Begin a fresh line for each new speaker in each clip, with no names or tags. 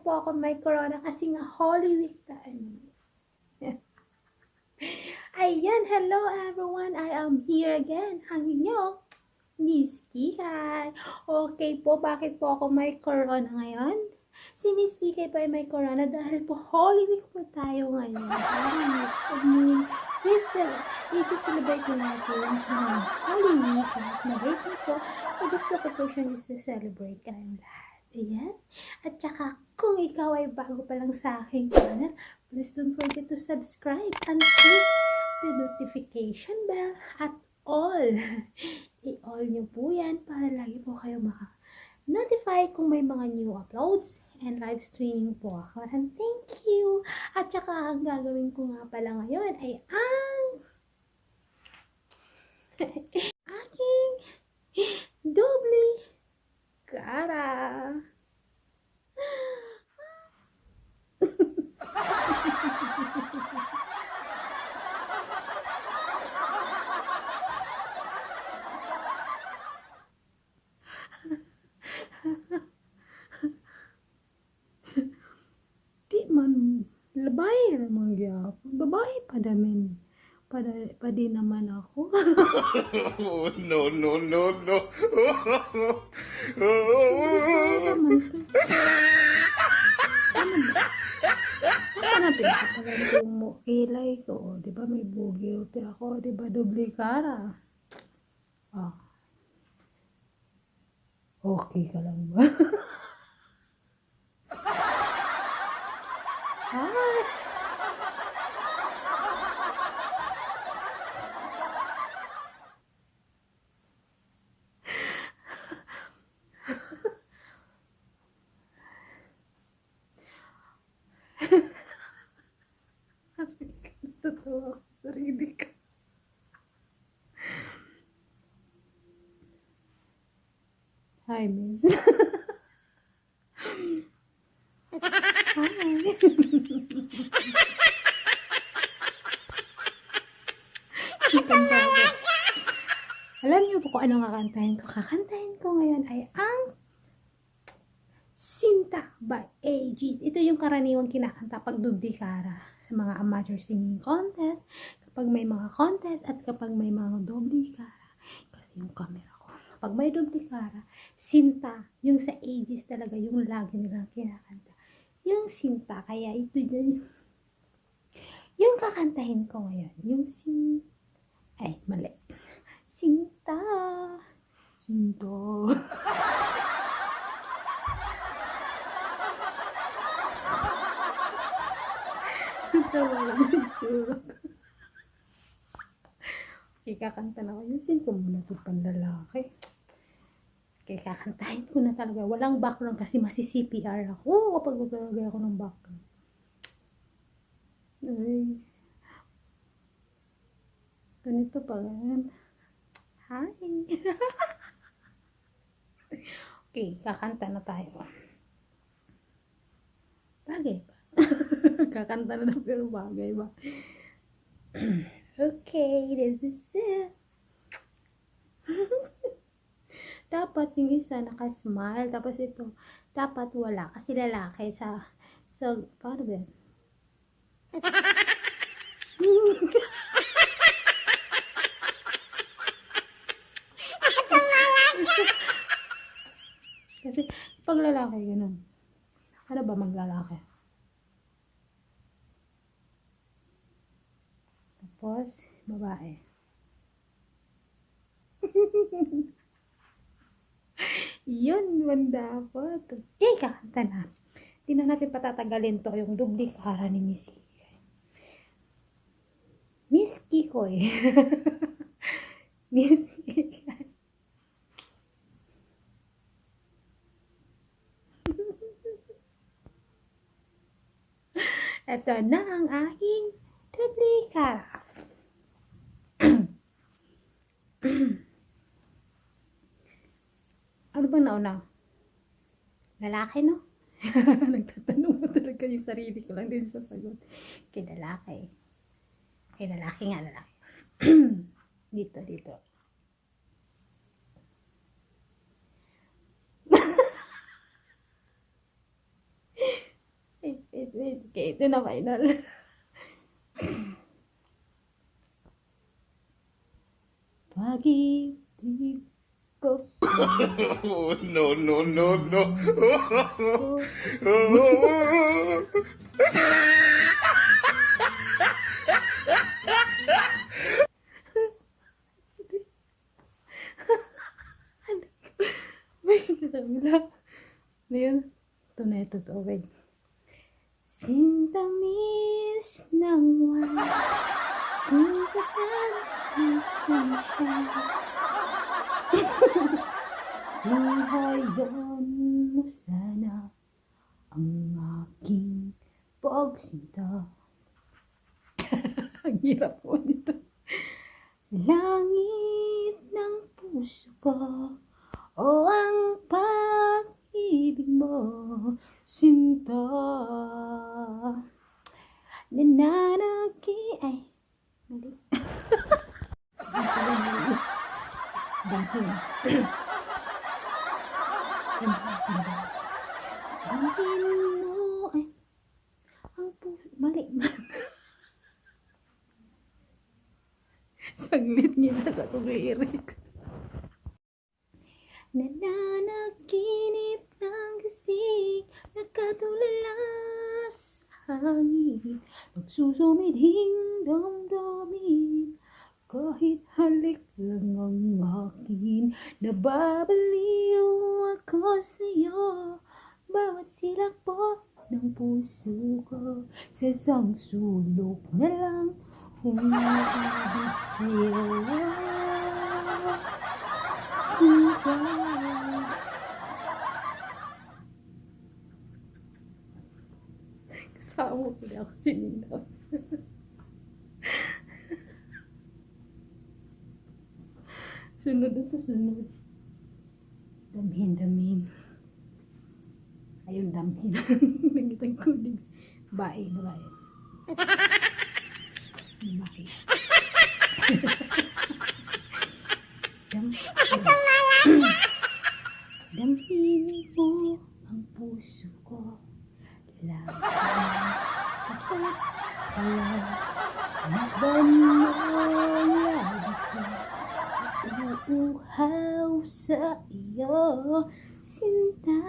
po ako may corona? Kasi nga Holy Week tayo. Ayan, hello everyone. I am here again. Ang inyong Miss Kikay. Okay po, bakit po ako may corona ngayon? Si Miss Kikay po ay may corona dahil po Holy Week po tayo ngayon. Week. So, mean, we celebrate po natin ang Holy Week. At na-rate po. Gusto ko po siyang isa-celebrate kayong lahat. Ayan. At saka, kung ikaw ay bago pa lang sa aking channel, please don't forget to subscribe and click the notification bell at all. I-all nyo po yan para lagi po kayo maka-notify kung may mga new uploads and live streaming po ako. And thank you! At saka, ang gagawin ko nga pala ngayon ay ang aking doble cara. Di man, labay naman gyapon. Babae pa damin. Pada, pa di naman ako.
Oh, no, no, no, no.
Ano pinakatagal ko mo kilay ko, di ba may bugil ti ako, di ba doble cara. Ah. Okay ka lang ba? Hi. Totoo ako sa sarili ko. Hi, miss. Hi. Kanta ko. Alam niyo po kung ano kakantahin ko? Kakantahin ko ngayon ay ang Sinta by Aegis. Ito yung karaniwang kinakanta pag dubdikara sa mga amateur singing contest, kapag may mga contest, at kapag may mga dubdikara. Kasi yung camera ko. Kapag may dubdikara, Sinta, yung sa Aegis talaga, yung lagi nilang kinakanta. Yung Sinta, kaya ito dyan. Yung kakantahin ko ngayon, yung sin... Ay, mali. Sinta. Sinta. Tawa na sa tsura ko. Okay, kakanta na ko. Yusin ko muna ito panlalaki. Okay, kakantahin ko na talaga. Walang background kasi masi-CPR ako kapag maglalagay ako ng background. Ay. Ganito pa yan. Hi. okay, kakanta na tayo. Bagay ba? Kakanta na lang pero bagay ba? okay, this is it. dapat yung isa nakasmile, tapos ito, dapat wala, kasi lalaki sa, so, paano ba yan? Kasi, pag lalaki, ganun. Ano ba maglalaki? Tapos, babae. Yun, man dapat. Okay, kakanta na. Hindi na natin patatagalin to yung dubli kara ni Miss Kikoy. Miss Kikoy. Miss Kikoy. Ito na ang aking kara. ano ba nauna? Lalaki, no? Nagtatanong mo talaga yung sarili ko lang din sa sagot. Kay lalaki. Kay lalaki nga, lalaki. dito, dito. Wait, wait. Okay, ito na final. Pag-ibig ko.
Oh, no, no, no, no.
Wait lang yun? Ito na ito to. Sintamis ng wala. Sintatan ng sunshine. Buhayan mo sana ang aking pagsinta. ang hirap po nito. Langit ng puso ko o ang pag-ibig mo, sinta. Nananagi, ay, mali. Dahil, dahil mo, ay, ang puso, mali. Saglit niya na sa kong lyric. Nananaginip ng gising Nakatulala sa hangin Nagsusumidhing damdamin Kahit halik lang ang akin Nababaliw ako sa'yo. Bawat silak po ng puso ko Sa isang sulok na lang Umibig sa'yo. Sinta Ko na ako sunod sa sunod. Damhin, damhin. Ayun, damhin. Nagitang kunig. Bae, bae. Bae. Dam, damhin mo ang puso ko. Laban sa saya. Masdan mo lagi ko. Uuhaw sa iyo, sinta.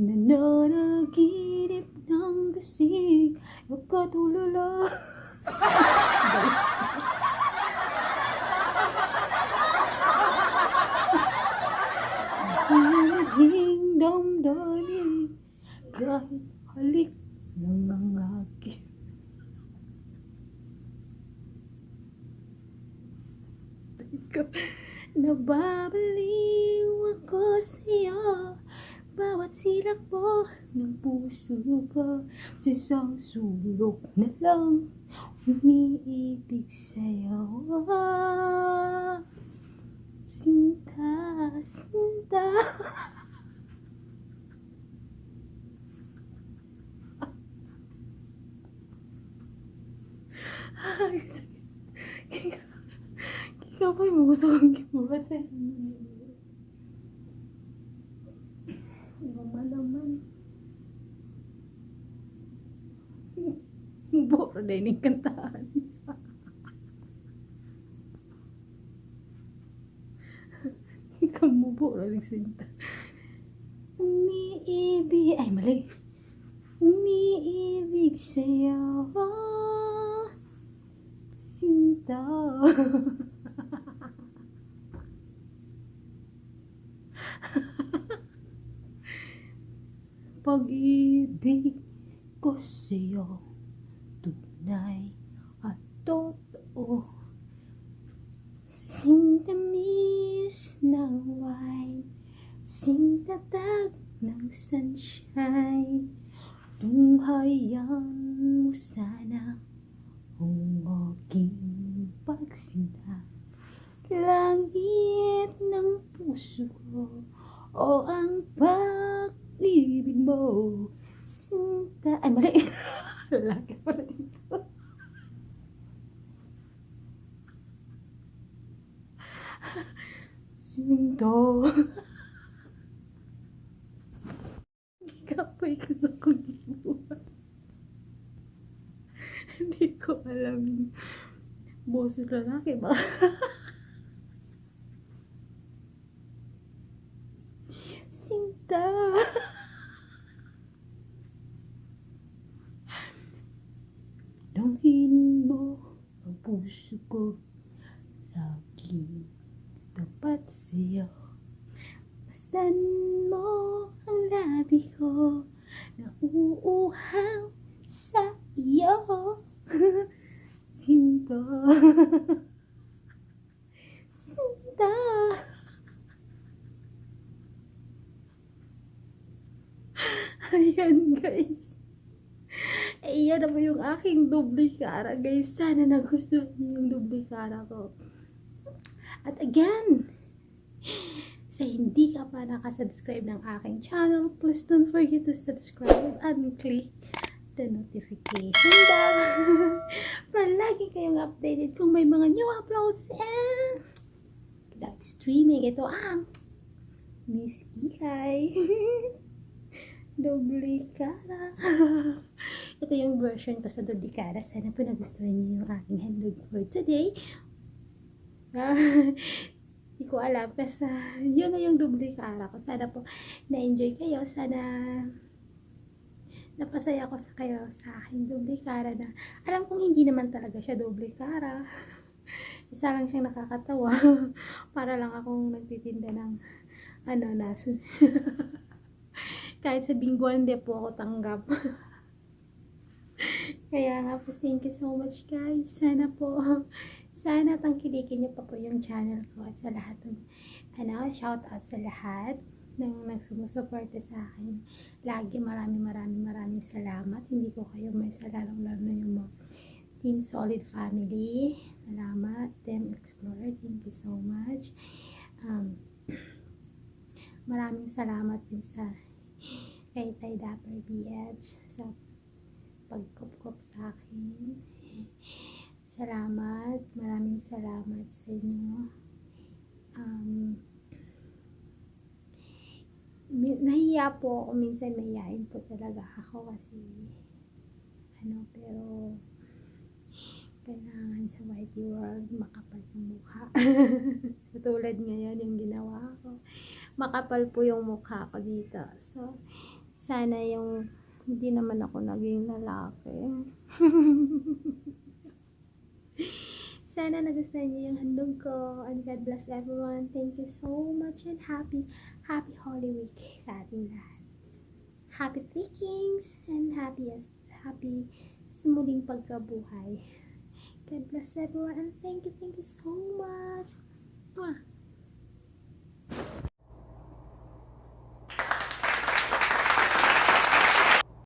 Nananaginip gising, nagkatulala. Hinging damdamin Kahit halik ng ang akin Ikaw, Mo ng puso ko? Sa isang sulok na lang Umiibig sa'yo. Sinta, sinta. Pa yung gusto kong gibuhat sa isang Mama naman. Boro na yung kantahan. Ikaw mo boro ng sinta. Umiibig. Ay, mali. Umiibig sa'yo. Sinta. Pag-ibig ko sa'yo tunay at totoo Sintamis ng wine Sintatag ng sunshine Tunghayan mo sana ang aking pagsinta Langit ng puso ko o ang pag-ibig mo Sinta... Ay, mali! Laki pala dito. Sinta. may kasakong buhay. Hindi alam. Boses lalaki ba? Sinta! Damhin mo ang puso ko Laging tapat sa'yo Masdan mo ang labi ko Nauuhaw sa iyo Sinta. Sinta. Ayan guys. Ayan naman yung aking duplikara guys. Sana nagustuhan niyo yung duplikara ko. At again sa hindi ka pa nakasubscribe ng aking channel, please don't forget to subscribe and click the notification bell para lagi kayong updated kung may mga new uploads and live streaming. Ito ang Miss Kikay. Dublikara. Ito yung version ko sa Dublikara. Sana po nagustuhan niyo yung aking handog for today. Hindi ko alam. Basta, yun na yung dublikara ko. Sana po na-enjoy kayo. Sana napasaya ko sa kayo sa aking dublikara na alam kong hindi naman talaga siya dublikara. Isa lang siyang nakakatawa. Para lang akong nagtitinda ng ano, nasun. Kahit sa bingguan, hindi po ako tanggap. Kaya nga po, thank you so much guys. Sana po, sana tangkilikin niyo pa po yung channel ko at sa lahat ng, ano, shout out sa lahat ng nagsumusuporta sa akin. Lagi maraming maraming maraming salamat. Hindi ko kayo may salalong lalo yung mga Team Solid Family. Salamat. Team Explorer, thank you so much. Um, maraming salamat din sa kay Tay Dapper BH sa pagkupkup sa akin. Salamat. Maraming salamat sa inyo. Um, nahiya po ako. Minsan mahihain po talaga ako kasi ano, pero kailangan sa white world makapal yung mukha. Katulad ngayon yung ginawa ko. Makapal po yung mukha ko dito. So, sana yung hindi naman ako naging lalaki. Sana nagustuhan niyo yung handog ko. And God bless everyone. Thank you so much and happy, Happy Holy Week sa ating lahat. Happy Pickings and happiest, happy simuling pagkabuhay. God bless everyone and thank you, thank you so much. Mwah.